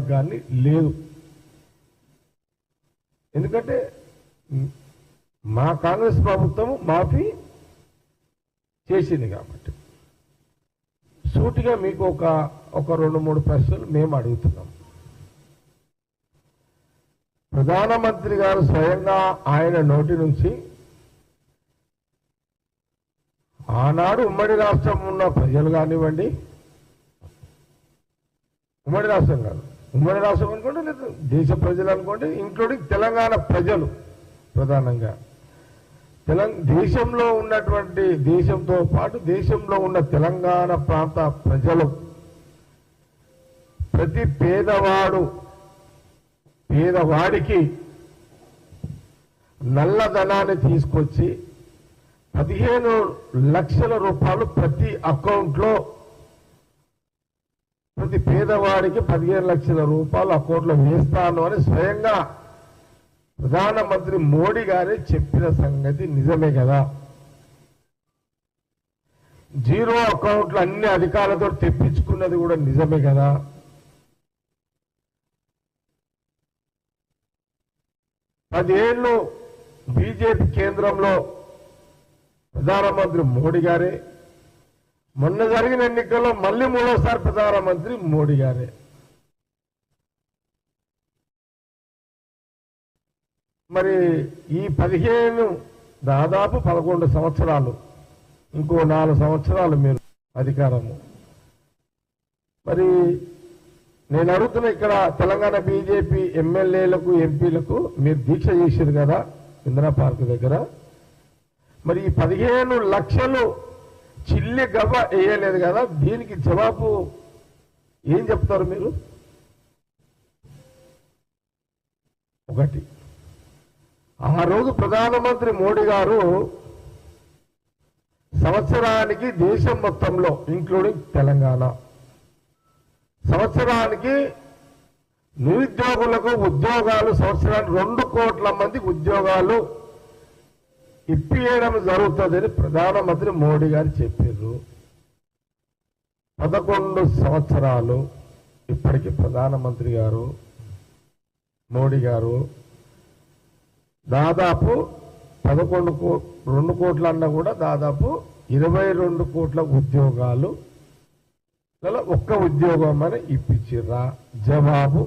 కానీ లేదు. ఎందుకంటే మా కాంగ్రెస్ ప్రభుత్వం మాఫీ చేసింది కాబట్టి. సూటిగా మీకు ఒక ఒక రెండు మూడు ప్రశ్నలు మేము అడుగుతున్నాం. ప్రధానమంత్రి గారు స్వయంగా ఆయన నోటి నుంచి ఆనాడు ఉమ్మడి రాష్ట్రం ఉన్న ప్రజలు కానివ్వండి ఉమ్మడి రాష్ట్రం కాదు ఉమ్మడి రాష్ట్రం అనుకోండి లేదా దేశ ప్రజలు అనుకోండి ఇంక్లూడింగ్ తెలంగాణ ప్రజలు ప్రధానంగా. తెలం దేశంలో ఉన్నటువంటి దేశంతో పాటు దేశంలో ఉన్న తెలంగాణ ప్రాంత ప్రజలు ప్రతి పేదవాడు పేదవాడికి నల్లధనాన్ని తీసుకొచ్చి పదిహేను లక్షల రూపాయలు ప్రతి అకౌంట్లో ప్రతి పేదవాడికి పదిహేను లక్షల రూపాయలు అకౌంట్లో వేస్తాను అని స్వయంగా ప్రధానమంత్రి మోడీ గారే చెప్పిన సంగతి నిజమే కదా. జీరో అకౌంట్లు అన్ని అధికారులతో తెప్పించుకున్నది కూడా నిజమే కదా. పదేళ్ళు బీజేపీ కేంద్రంలో ప్రధానమంత్రి మోడీ గారే మొన్న జరిగిన ఎన్నికల్లో మళ్ళీ మూడోసారి ప్రధానమంత్రి మోడీ గారే. మరి ఈ పదిహేను దాదాపు పదకొండు సంవత్సరాలు ఇంకో నాలుగు సంవత్సరాలు మీరు అధికారము. మరి నేను అడుగుతున్న ఇక్కడ తెలంగాణ బీజేపీ ఎమ్మెల్యేలకు ఎంపీలకు మీరు దీక్ష చేశారు కదా ఇందిరా పార్క్ దగ్గర. మరి ఈ పదిహేను లక్షలు చిల్లి గవ్వ వేయలేదు కదా దీనికి జవాబు ఏం చెప్తారు మీరు? ఒకటి. ఆ రోజు ప్రధానమంత్రి మోడీ గారు సంవత్సరానికి దేశం మొత్తంలో ఇంక్లూడింగ్ తెలంగాణ సంవత్సరానికి నిరుద్యోగులకు ఉద్యోగాలు సంవత్సరానికి రెండు కోట్ల మంది ఉద్యోగాలు ఇప్పియడం జరుగుతుందని ప్రధానమంత్రి మోడీ గారు చెప్పారు. పదకొండు సంవత్సరాలు ఇప్పటికి ప్రధానమంత్రి గారు మోడీ గారు దాదాపు పదకొండు కో రెండు కోట్ల అన్న కూడా దాదాపు ఇరవై రెండు కోట్ల ఉద్యోగాలు ఒక్క ఉద్యోగం అని ఇప్పించిర్రా. జవాబు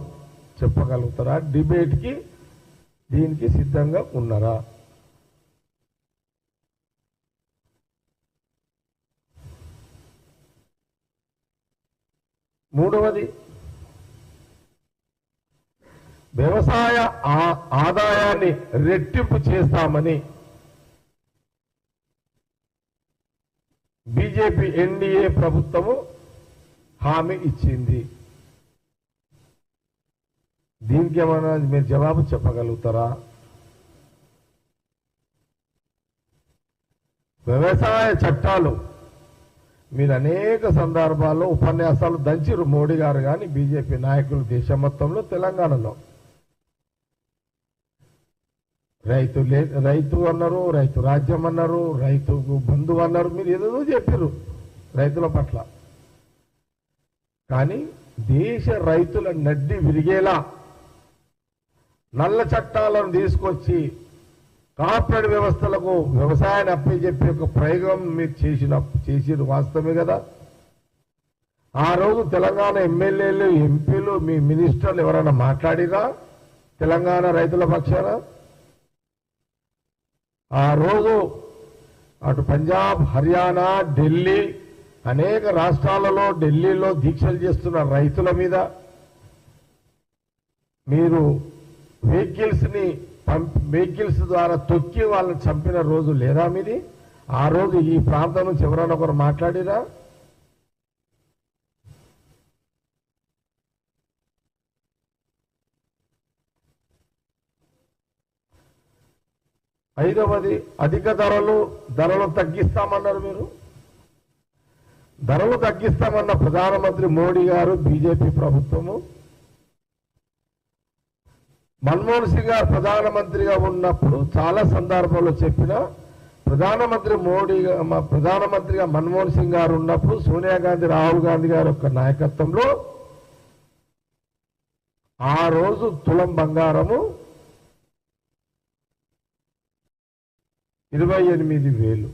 చెప్పగలుగుతారా? డిబేట్కి దీనికి సిద్ధంగా ఉన్నారా? మూడవది వ్యవసాయ ఆదాయాన్ని రెట్టింపు చేస్తామని బీజేపీ ఎన్డీఏ ప్రభుత్వము హామీ ఇచ్చింది. దీనికి ఏమైనా మీరు జవాబు చెప్పగలుగుతారా? వ్యవసాయ చట్టాలు మీరు అనేక సందర్భాల్లో ఉపన్యాసాలు దంచిరు మోడీ గారు కానీ బీజేపీ నాయకులు దేశం మొత్తంలో తెలంగాణలో. రైతు లే రైతు అన్నారు రైతు రాజ్యం అన్నారు రైతుకు బంధువు అన్నారు మీరు ఏదేదో చెప్పారు రైతుల పట్ల. కానీ దేశ రైతుల నడ్డి విరిగేలా నల్ల చట్టాలను తీసుకొచ్చి కార్పొరేట్ వ్యవస్థలకు వ్యవసాయాన్ని అప్పచెప్పే ఒక ప్రయోగం మీరు చేసిన చేసిన వాస్తవమే కదా? ఆ రోజు తెలంగాణ ఎమ్మెల్యేలు ఎంపీలు మీ మినిస్టర్లు ఎవరైనా మాట్లాడినా తెలంగాణ రైతుల పక్షాన? ఆ రోజు అటు పంజాబ్ హర్యానా ఢిల్లీ అనేక రాష్ట్రాలలో ఢిల్లీలో దీక్షలు చేస్తున్న రైతుల మీద మీరు వెహికల్స్ని వెహికల్స్ ద్వారా తొక్కి వాళ్ళని చంపిన రోజు లేదా మీది? ఆ రోజు ఈ ప్రాంతం నుంచి ఎవరైనా ఒకరు మాట్లాడిరా? ఐదవది అధిక ధరలు ధరలు తగ్గిస్తామన్నారు మీరు? ధరలు తగ్గిస్తామన్న ప్రధానమంత్రి మోడీ గారు బీజేపీ ప్రభుత్వము. మన్మోహన్ సింగ్ గారు ప్రధానమంత్రిగా ఉన్నప్పుడు చాలా సందర్భాల్లో చెప్పిన ప్రధానమంత్రి మోడీ మా ప్రధానమంత్రిగా మన్మోహన్ సింగ్ గారు ఉన్నప్పుడు సోనియా గాంధీ రాహుల్ గాంధీ గారి యొక్క నాయకత్వంలో ఆ రోజు తులం బంగారము ఇరవై ఎనిమిది వేలు.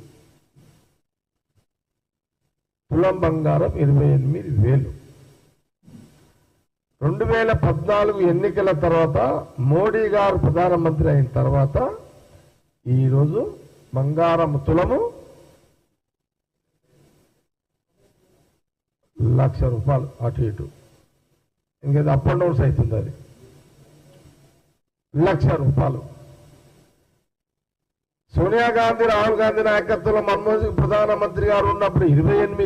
తులం బంగారం ఇరవై ఎనిమిది వేలు. రెండు వేల పద్నాలుగు ఎన్నికల తర్వాత మోడీ గారు ప్రధానమంత్రి అయిన తర్వాత ఈరోజు బంగారం తులము లక్ష రూపాయలు అటు ఇటు. ఇంకేదో అప్ అండ్ డౌన్స్ అవుతుంది అది. లక్ష రూపాయలు. సోనియా గాంధీ రాహుల్ గాంధీ నాయకత్వంలో మన్మోహన్ సింగ్ ప్రధానమంత్రి గారు ఉన్నప్పుడు ఇరవై ఎనిమిది